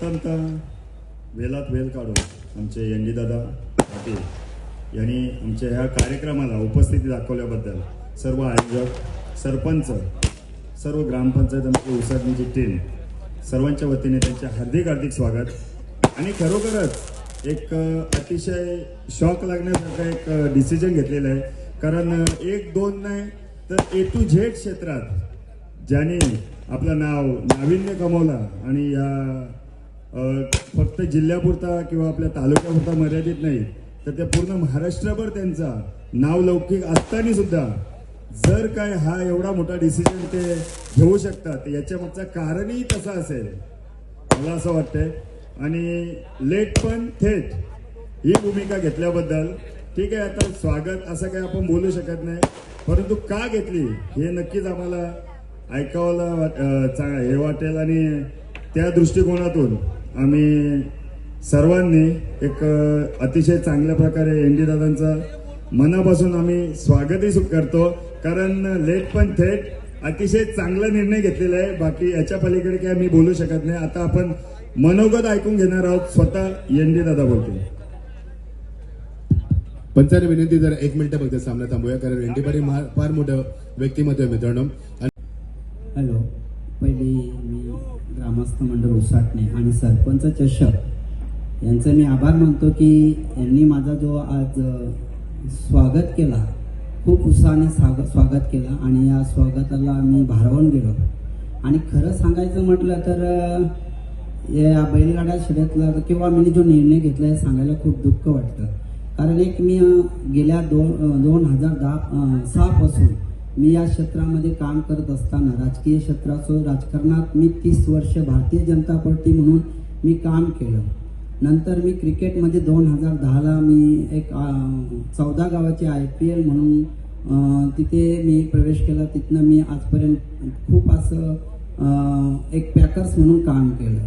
प्रथमतः वेलात वेल काढून आमचे एन दादा पाटील यांनी आमच्या ह्या कार्यक्रमाला उपस्थिती दाखवल्याबद्दल सर्व आयोजक सरपंच सर्व ग्रामपंचायत आमची उसळणीची टीम सर्वांच्या वतीने त्यांचे हार्दिक हार्दिक स्वागत. आणि खरोखरच एक अतिशय शॉक लागण्यासारखं एक डिसिजन घेतलेलं आहे. कारण एक दोन नाही तर ए टू झेड क्षेत्रात ज्याने आपलं नाव नाविन्य कमवलं आणि या फक्त जिल्ह्यापुरता किंवा आपल्या तालुक्यापुरता मर्यादित नाही तर ते पूर्ण महाराष्ट्रभर त्यांचा नाव लौकिक असताना सुद्धा जर काय हा एवढा मोठा डिसिजन ते घेऊ शकतात याच्या मागचा कारणही तसा असेल. मला असं वाटतंय. आणि लेट पण थेट ही भूमिका घेतल्याबद्दल ठीक आहे आता स्वागत असं काही आपण बोलू शकत नाही परंतु का घेतली हे नक्कीच आम्हाला ऐकावला वाट- चा- हे वाटेल आणि त्या दृष्टिकोनातून आम्ही सर्वांनी एक अतिशय चांगल्या प्रकारे एन डी दादांचा मनापासून आम्ही स्वागतही सु- करतो. कारण लेट पण थेट अतिशय चांगला निर्णय घेतलेला आहे. बाकी याच्या पलीकडे काय मी बोलू शकत नाही. आता आपण मनोगत ऐकून घेणार आहोत. स्वतः एन डी दादा बोलतील. पंचाने विनंती जरा एक मिनिटं फक्त सामना थांबूया कारण एनटी पाटील महा- फार मोठं व्यक्तिमत्व आहे मित्रांनो. हॅलो. पहिली मी ग्रामस्थ मंडळ उसाटणे आणि सरपंच चषक यांचं मी आभार मानतो की यांनी माझा जो आज स्वागत केला खूप उत्साहाने स्वागत स्वागत केला आणि या स्वागताला मी भारवून गेलो. आणि खरं सांगायचं म्हटलं तर या बैलगाडा शर्यतला किंवा मी जो निर्णय घेतला आहे सांगायला खूप दुःख वाटतं. कारण एक मी गेल्या दोन दोन हजार दहा सहापासून मी या क्षेत्रामध्ये काम करत असताना राजकीय क्षेत्राचं राजकारणात मी तीस वर्ष भारतीय जनता पार्टी म्हणून मी काम केलं. नंतर मी क्रिकेटमध्ये दोन हजार दहाला मी एक चौदा गावाचे आय पी एल म्हणून तिथे मी प्रवेश केला. तिथनं मी आजपर्यंत खूप असं एक पॅकर्स म्हणून काम केलं.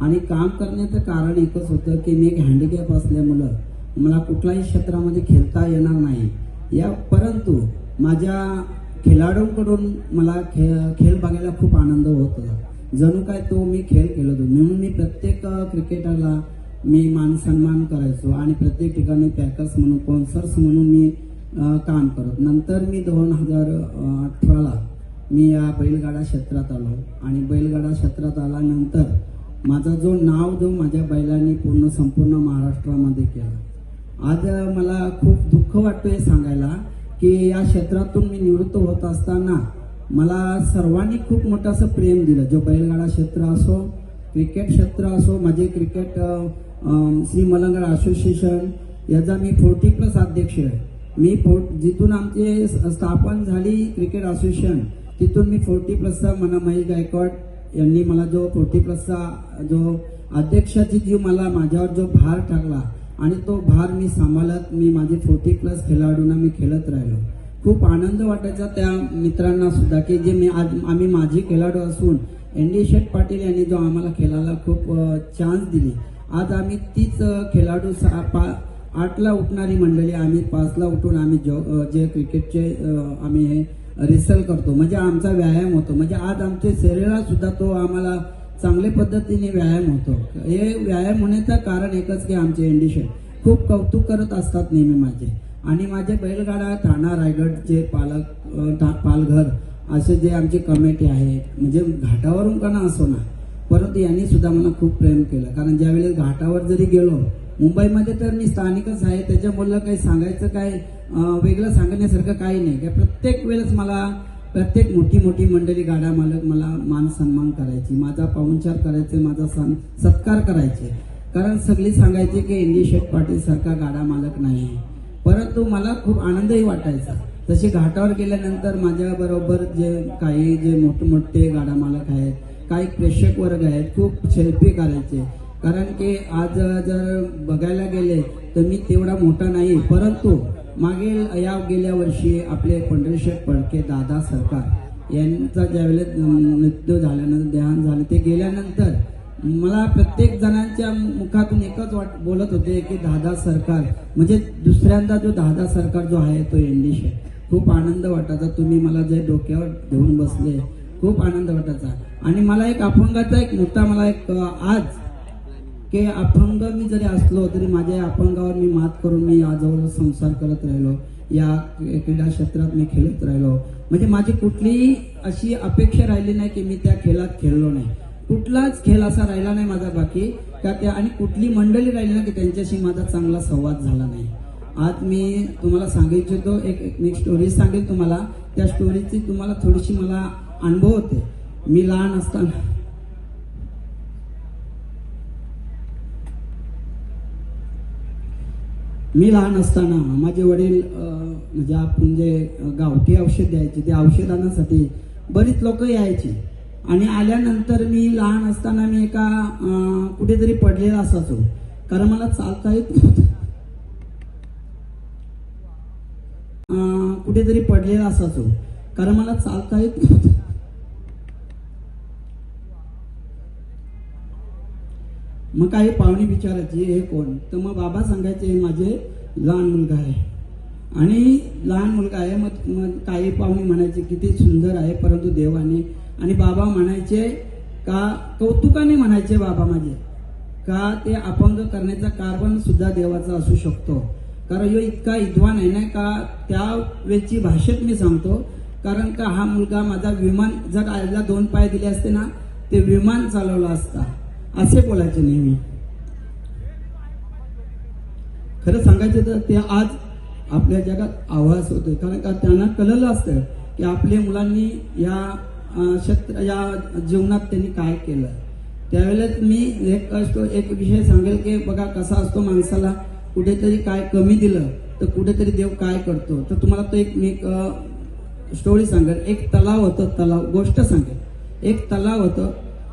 आणि काम करण्याचं कारण एकच होतं की मी एक हँडिकॅप असल्यामुळं मला कुठल्याही क्षेत्रामध्ये खेळता येणार नाही. या परंतु माझ्या खेळाडूंकडून मला खेळ खेळ बघायला खूप आनंद होत होता. जणू काय तो मी खेळ खेळत होतो. म्हणून मी प्रत्येक क्रिकेटरला मी मान सन्मान करायचो आणि प्रत्येक ठिकाणी पॅकर्स म्हणून कॉन्सर्स म्हणून मी काम करत. नंतर मी दोन हजार अठराला मी या बैलगाडा क्षेत्रात आलो आणि बैलगाडा क्षेत्रात आल्यानंतर माझा जो नाव जो माझ्या बैलांनी पूर्ण संपूर्ण महाराष्ट्रामध्ये केला. आज मला खूप दुःख वाटतं हे सांगायला. की या क्षेत्रातून मी निवृत्त होत असताना मला सर्वांनी खूप मोठं असं प्रेम दिलं. जो बैलगाडा क्षेत्र असो क्रिकेट क्षेत्र असो माझे क्रिकेट श्री मलंगड असोसिएशन याचा मी फोर्टी प्लस अध्यक्ष आहे. मी फोर जिथून आमचे स्थापन झाली क्रिकेट असोसिएशन तिथून मी फोर्टी प्लसचा मना महेश गायकवाड यांनी मला जो फोर्टी प्लसचा जो अध्यक्षाची जी मला माझ्यावर जो भार टाकला आणि तो भार मी सांभाळत मी माझे फोर्टी प्लस खेळाडूंना मी खेळत राहिलो. खूप आनंद वाटायचा त्या मित्रांना सुद्धा की जे मी आज आम्ही माझे खेळाडू असून एन डी शेठ पाटील यांनी जो आम्हाला खेळायला खूप चान्स दिली. आज आम्ही तीच खेळाडू सा- पा आठला उठणारी मंडळी आम्ही पाचला उठून आम्ही जो जे क्रिकेटचे आम्ही हे रिसल करतो. म्हणजे आमचा व्यायाम होतो. म्हणजे आज आमच्या शरीरात सुद्धा तो आम्हाला चांगल्या पद्धतीने व्यायाम होतो. हे व्यायाम होण्याचं कारण एकच की आमचे इंडिशन खूप कौतुक करत असतात नेहमी माझे. आणि माझे बैलगाडा ठाणा रायगडचे पालक ठा- पालघर असे जे आमचे कमिटी आहे म्हणजे घाटावरून का ना असो ना परंतु यांनी सुद्धा मला खूप प्रेम केलं. कारण ज्यावेळेस घाटावर जरी गेलो मुंबईमध्ये तर मी स्थानिकच आहे त्याच्यामुळं काही सांगायचं काय वेगळं सांगण्यासारखं काही नाही. काय प्रत्येक वेळेस मला प्रत्येक मोठी मोठी मंडळी गाड्या मालक मला मान सन्मान करायची माझा पाहुणचार करायचे माझा सण सत्कार करायचे. कारण सगळी सांगायची की इंडी शेठ पाटील सारखा गाडा मालक नाही. आहे परंतु मला खूप आनंदही वाटायचा. तसे घाटावर गेल्यानंतर माझ्या बरोबर जे काही जे मोठमोठे गाडा मालक आहेत काही प्रेक्षक वर्ग आहेत खूप सेल्फी करायचे. कारण की आज जर बघायला गेले तर मी तेवढा मोठा नाही परंतु मागील या गेल्या वर्षी आपले पंढरीशेठ पडके दादा सरकार यांचा ज्यावेळेस मृत्यू झाल्यानंतर देहान झालं ते गेल्यानंतर मला प्रत्येक जणांच्या मुखातून एकच वाट बोलत होते की दादा सरकार म्हणजे दुसऱ्यांदा जो दादा सरकार जो आहे तो इंग्लिश आहे. खूप आनंद वाटायचा. तुम्ही मला जे डोक्यावर घेऊन बसले खूप आनंद वाटायचा. आणि मला एक अपंगाचा एक मोठा मला एक आज की अपंग मी जरी असलो तरी माझ्या अपंगावर मी मात करून मी आजवर संसार करत राहिलो. या क्रीडा क्षेत्रात मी खेळत राहिलो. म्हणजे माझी कुठलीही अशी अपेक्षा राहिली नाही की मी त्या खेळात खेळलो नाही. कुठलाच खेळ असा राहिला नाही माझा बाकी का त्या आणि कुठली मंडळी राहिली ना की त्यांच्याशी माझा चांगला संवाद झाला नाही. आज मी तुम्हाला सांगू इच्छितो एक एक मी स्टोरी सांगेल तुम्हाला. त्या स्टोरीची तुम्हाला थोडीशी मला अनुभव होते. मी लहान असताना मी लहान असताना माझे वडील म्हणजे आपण जे गावठी औषध द्यायचे ते औषध आणण्यासाठी बरीच लोक यायची. आणि आल्यानंतर मी लहान असताना मी एका कुठेतरी पडलेला असायचो. कारण मला चालता येत नव्हतं. कुठेतरी पडलेला असायचो. कारण मला चालता येत नव्हतं. मग काही पाहुणे विचारायची हे कोण? तर मग बाबा सांगायचे "हे माझे लहान मुलगा आहे. आणि लहान मुलगा आहे मग मग काही पाहुणे म्हणायचे किती सुंदर आहे परंतु देवाने. आणि बाबा म्हणायचे का कौतुकाने म्हणायचे बाबा माझे का ते अपंग करण्याचा कारभार सुद्धा देवाचा असू शकतो? कारण यो इतका विद्वान आहे ना का त्या वेळची भाषेत मी सांगतो कारण का हा मुलगा माझा विमान जर आईला दोन पाय दिले असते ना ते विमान चालवलं असता. असे बोलायचे नेहमी. खरं सांगायचं तर ते आज आपल्या जगात आवाज होतोय. कारण का त्यांना कळलं असतं की आपल्या मुलांनी या क्षेत्र या जीवनात त्यांनी काय केलं. त्यावेळेस मी एक असतो एक विषय सांगेल की बघा कसा असतो माणसाला कुठेतरी काय कमी दिलं तर कुठेतरी देव काय करतो. तर तुम्हाला तो एक मी एक स्टोरी सांगेल. एक तलाव होतं तलाव गोष्ट सांगेल. एक तलाव होतं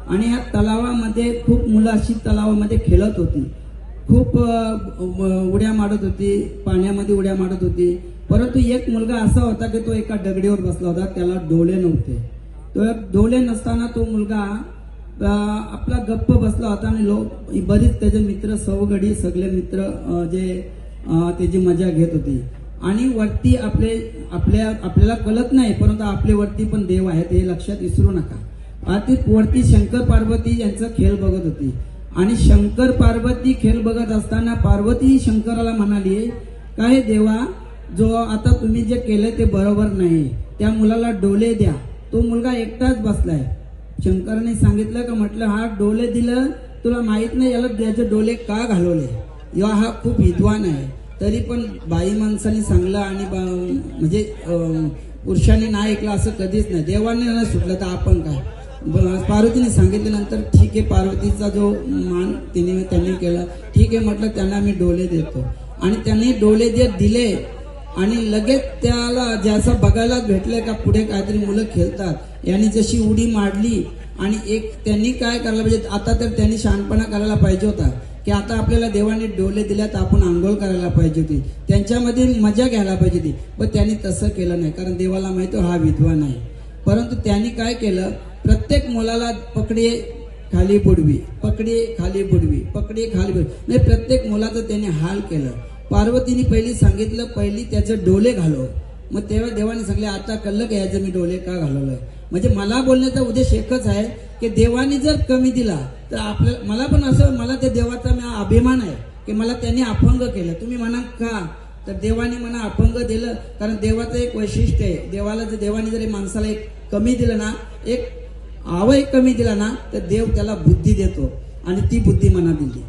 आणि या तलावामध्ये खूप मुलं अशी तलावामध्ये खेळत होती. खूप उड्या मारत होती पाण्यामध्ये उड्या मारत होती. परंतु एक मुलगा असा होता की तो एका दगडीवर बसला होता त्याला डोळे नव्हते. तो डोळे नसताना तो मुलगा आपला गप्प बसला होता आणि लोक बरीच त्याचे मित्र सवगडी सगळे मित्र जे त्याची मजा घेत होती. आणि वरती आपले आपल्या आपल्याला कळत नाही परंतु आपले वरती पण देव आहेत हे लक्षात विसरू नका. आधी वरती शंकर पार्वती यांचा खेळ बघत होती. आणि शंकर पार्वती खेळ बघत असताना पार्वती शंकराला म्हणाली काय हे देवा जो आता तुम्ही जे केलं ते बरोबर नाही. त्या मुलाला डोले द्या. तो मुलगा एकटाच बसलाय. शंकराने सांगितलं का म्हटलं हा डोले दिलं तुला माहीत नाही याला त्याचे डोले का घालवले? या हा खूप विद्वान आहे. तरी पण बाई माणसाने सांगलं आणि बा- म्हणजे पुरुषाने नाही ऐकलं असं कधीच नाही. देवाने नाही सुटलं तर आपण काय? पार्वतीने सांगितल्यानंतर ठीक आहे पार्वतीचा जो मान तिने त्यांनी केला. ठीक आहे म्हटलं त्यांना मी डोले देतो. आणि त्यांनी डोले जे दिले आणि लगेच त्याला ज्याचा बघायला भेटलं का पुढे काहीतरी मुलं खेळतात यांनी जशी उडी मारली आणि एक त्यांनी काय करायला पाहिजे आता तर त्यांनी शहाणपणा करायला पाहिजे होता की आता आपल्याला देवाने डोले दिल्यात आपण आंघोळ करायला पाहिजे होती. त्यांच्यामध्ये मजा घ्यायला पाहिजे होती पण त्यांनी तसं केलं नाही कारण देवाला माहिती हा विधवा नाही. परंतु त्यांनी काय केलं प्रत्येक मुलाला पकडे खाली बुडवी पकडे खाली बुडवी पकडे खाली बुडवी. नाही प्रत्येक मुलाचं त्याने हाल केलं. पार्वतीने पहिली सांगितलं पहिली त्याचं डोले घालव. मग तेव्हा देवाने सांगले आता कळलं का याचं मी डोले का घालवलंय? म्हणजे मला बोलण्याचा उद्देश एकच आहे की देवाने जर कमी दिला तर आपल्या मला पण असं मला त्या देवाचा अभिमान आहे की मला त्याने अपंग केलं. तुम्ही म्हणा का? तर देवाने मला अपंग दिलं. कारण देवाचं एक वैशिष्ट्य आहे. देवाला जर देवाने जर माणसाला एक कमी दिलं ना एक आवय कमी दिला ना तर देव त्याला बुद्धी देतो. आणि ती बुद्धी मना दिली.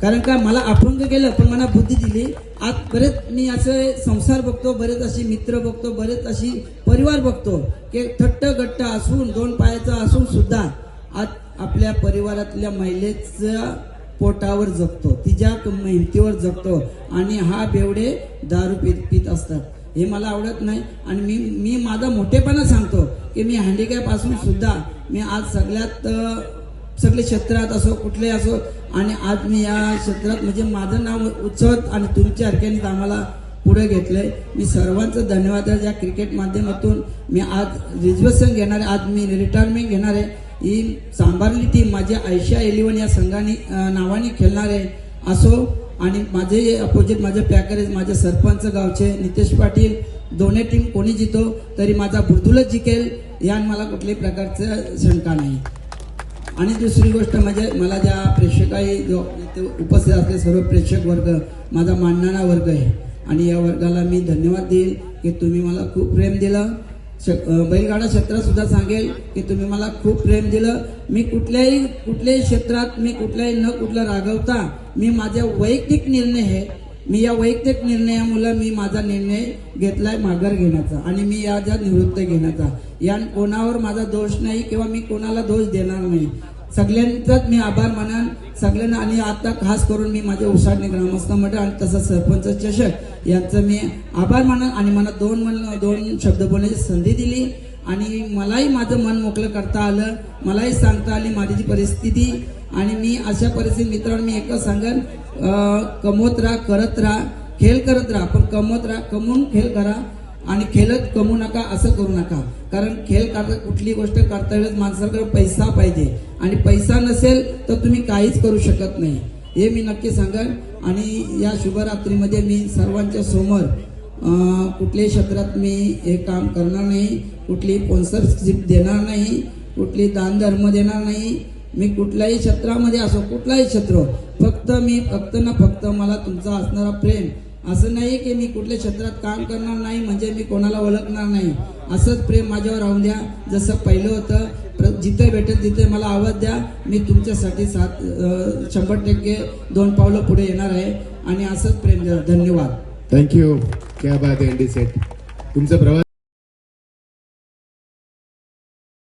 कारण का मला अपंग केलं पण मला बुद्धी दिली. आज बरेच मी असे संसार बघतो बरेच अशी मित्र बघतो बरेच अशी परिवार बघतो की थट्ट गट्ट असून दोन पायाचा असून सुद्धा आज आपल्या परिवारातल्या महिलेच्या पोटावर जगतो तिच्या मेहनतीवर जगतो आणि हा बेवडे दारू पीत पीत असतात. हे मला आवडत नाही. आणि मी मी माझा मोठेपणा सांगतो की मी हँडिकॅप असून सुद्धा मी आज सगळ्यात सगळे क्षेत्रात असो कुठले असो आणि आज मी या क्षेत्रात म्हणजे माझं नाव उचवत आणि तुमच्या हरक्याने आम्हाला पुढे घेतलंय. मी सर्वांचं धन्यवाद आहे. या क्रिकेट माध्यमातून मी आज रिजर्वेशन घेणार आहे. आज मी रिटायरमेंट घेणार आहे. ही सांभाळली टीम माझ्या आयशा इलेव्हन या संघाने नावाने खेळणार आहे. असो आणि माझे अपोजिट माझे पॅकरेज माझे सरपंच गावचे नितेश पाटील दोन्ही टीम कोणी जितो तरी माझा बुर्दुलच जिंकेल यात मला कुठल्याही प्रकारचं शंका नाही. आणि दुसरी गोष्ट म्हणजे मला ज्या प्रेक्षकाही जो उपस्थित असलेले सर्व प्रेक्षक वर्ग माझा मानणारा वर्ग आहे. आणि या वर्गाला मी धन्यवाद देईल की तुम्ही मला खूप प्रेम दिलं. बैलगाडा क्षेत्रात सुद्धा सांगेल की तुम्ही मला खूप प्रेम दिलं. मी कुठल्याही कुठल्याही क्षेत्रात मी कुठल्याही न कुठलं रागवता मी माझ्या वैयक्तिक निर्णय हे मी या वैयक्तिक निर्णयामुळे मी माझा निर्णय घेतलाय माघार घेण्याचा आणि मी या ज्या निवृत्त घेण्याचा. या कोणावर माझा दोष नाही किंवा मी कोणाला दोष देणार नाही. सगळ्यांचाच मी आभार मानन. सगळ्यांना आणि आता खास करून मी माझ्या उसाडणे ग्रामस्थ मंडळ आणि तसंच सरपंच चषक यांचं मी आभार मानन आणि मला दोन मन दोन शब्द बोलण्याची संधी दिली. आणि मलाही माझं मन मोकळं करता आलं. मलाही सांगता आली माझी जी परिस्थिती. आणि मी अशा परिस्थिती मित्रांनो मी एकच सांगेन कमवत राहा करत राहा खेळ करत राहा पण कमवत राहा कमवून खेळ करा. आणि खेळत कमवू नका असं करू नका. कारण खेळ करता कुठली गोष्ट करता वेळेस माणसाकडे पैसा पाहिजे. आणि पैसा नसेल तर तुम्ही काहीच करू शकत नाही. हे मी नक्की सांगेन. आणि या शुभरात्रीमध्ये मी सर्वांच्या समोर कुठल्याही क्षेत्रात मी हे काम करणार नाही. कुठली स्पॉन्सरशिप देणार नाही. कुठली दानधर्म देणार नाही. मी कुठल्याही क्षेत्रामध्ये असो कुठलाही क्षेत्र फक्त मी फक्त ना फक्त मला तुमचा असणारा प्रेम असं नाही की मी कुठल्या क्षेत्रात काम करणार नाही म्हणजे मी कोणाला ओळखणार नाही. असंच प्रेम माझ्यावर राहून द्या. जसं पहिलं होतं प्र- जिथे भेटेल तिथे मला आवाज द्या. मी तुमच्यासाठी सात शंभर टक्के दोन पावलं पुढे येणार आहे. आणि असंच प्रेम द्या. धन्यवाद. थँक्यू क्या बात आहे सेट तुमचा प्रवास